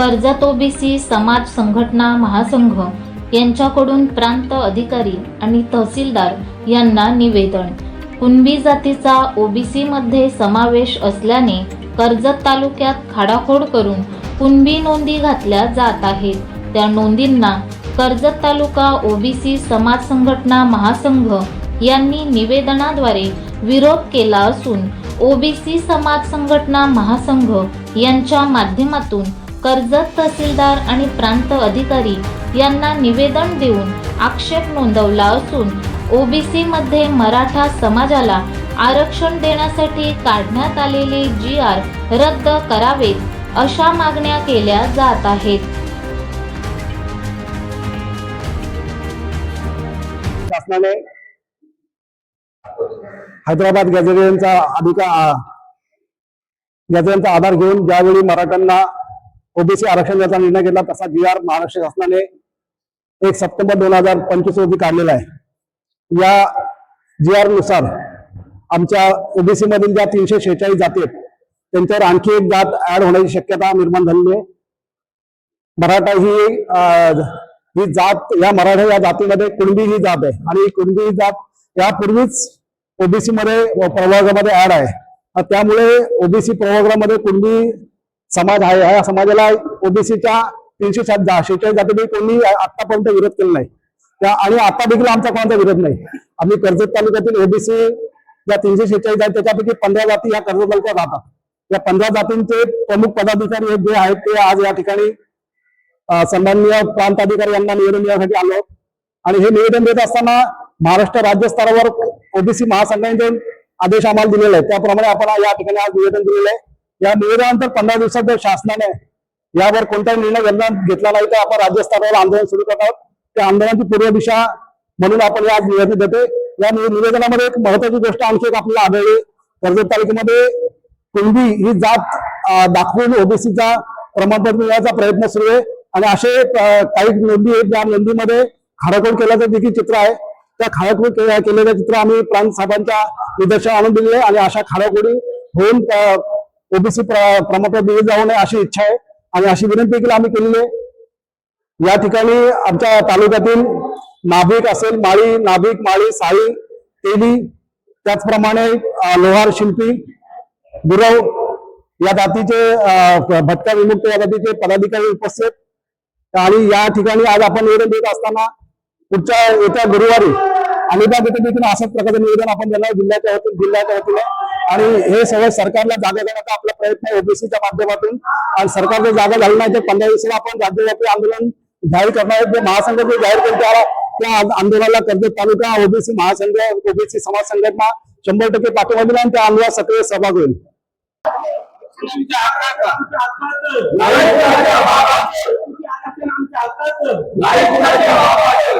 Karjat OBC समाज संघटना महासंघ यांच्याकडून प्रांत अधिकारी आणि तहसीलदार यांना निवेदन. कुणबी जातीचा ओबीसी मध्ये समावेश असल्याने कर्जत तालुक्यात खाडाखोड करून कुणबी नोंदी घातल्या जात आहेत. त्या नोंदींना कर्जत तालुका ओबीसी समाज संघटना महासंघ यांनी निवेदनाद्वारे विरोध केला असून ओबीसी समाज संघटना महासंघ यांच्या माध्यमातून कर्जत तहसीलदार आणि प्रांत अधिकारी यांना निवेदन देऊन आक्षेप नोंदवला असून ओबीसी मध्ये मराठा समाजाला आरक्षण देण्यासाठी काढण्यात आलेले जी आर रद्द करावेत अशा मागण्या केल्या जात आहेत. शासनाने हैदराबाद गॅझेटियनचा अधिकार गॅझेटियनचा आधार घेऊन ज्यावेळी मराठ्यांना ओबीसी आरक्षणाचा निर्णय घेतला तसा जी आर महाराष्ट्र शासनाने एक सप्टेंबर दोन हजार पंचवीस रोजी काढलेला आहे. या जी आरनुसार आमच्या ओबीसी मधील ज्या तीनशे शेहेचाळीस जाती आहेत त्यांच्यावर आणखी एक जात ऍड होण्याची शक्यता निर्माण झालेली आहे. मराठा ही अं, ही जात या मराठा या जातीमध्ये कुणबी ही जात आहे आणि ही कुणबी ही जात यापूर्वीच ओबीसी मध्ये प्रवर्गामध्ये ऍड आहे. त्यामुळे ओबीसी प्रवर्गामध्ये कुणबी समाज आहे या समाजाला ओबीसीच्या तीनशे सात जा शेहेचाळीस जातीने कोणी आतापर्यंत विरोध केला नाही. त्या आणि आता देखील आमचा कोणाचा विरोध नाही. आम्ही कर्जत तालुक्यातील ओबीसी ज्या तीनशे शेहेचाळीस आहेत त्याच्यापैकी पंधरा जाती या कर्जत तालुक्यात राहतात. या पंधरा जातींचे प्रमुख पदाधिकारी जे आहेत ते आज या ठिकाणी अ, सन्माननीय प्रांत अधिकारी यांना निवेदन देण्यासाठी आलो आणि हे निवेदन देत असताना महाराष्ट्र राज्य स्तरावर ओबीसी महासंघाने जे आदेश आम्हाला दिलेले आहेत त्याप्रमाणे आपण या ठिकाणी आज निवेदन दिलेलं आहे. या निवेदनानंतर पंधरा दिवसात जर शासनाने यावर कोणताही निर्णय घेतला घेतला नाही तर आपण राज्य स्तरावर आंदोलन सुरू करत आहोत त्या आंदोलनाची पूर्व दिशा म्हणून आपण या निवेदन देते या निवेदनामध्ये एक महत्वाची गोष्ट आणखी एक आपल्याला आढळली. कर्जत तालुक्यामध्ये कुणबी ही जात दाखवून ओबीसीचा प्रमाणपत्र मिळण्याचा प्रयत्न सुरू आहे. आणि असे काही नोंदी आहेत. ज्या नोंदीमध्ये खाराखोड केल्याचं देखील चित्र आहे. त्या खाराखोड के- केलेलं चित्र आम्ही प्रांत साहेबांच्या निदर्शन आणून दिले आणि अशा खाराखोडी होऊन ओबीसी प्रमुख दिले जाऊ नये अशी इच्छा आहे. आणि अशी विनंती देखील आम्ही केलेली आहे. या ठिकाणी आमच्या तालुक्यातील नाभिक असेल माळी नाभिक माळी साळी तेली त्याचप्रमाणे लोहार शिल्पी गुरव या जातीचे भटक्या भटका विमुक्त या जातीचे पदाधिकारी उपस्थित. आणि या ठिकाणी आज आपण निवेदन देत असताना पुढच्या येत्या गुरुवारी अलिबाग येथे देखील अशाच प्रकारचं निवेदन आपण देणार जिल्ह्याच्या वतीने जिल्ह्याच्या वतीने. आणि हे सगळं सरकारला जागा देण्याचा आपला प्रयत्न आहे ओबीसीच्या माध्यमातून. आणि सरकारला जागा झाली नाही तर पंधरा दिवसाला आपण राज्यव्यापी आंदोलन जाहीर करणार आहे. जे महासंघ जे जाहीर करतो त्या त्या आंदोलनाला कर्जत तालुका ओबीसी महासंघ ओबीसी समाज संघटना शंभर टक्के पाठिंबा दिला आणि त्या आंदोलनात सक्रिय सहभाग होईल. नाही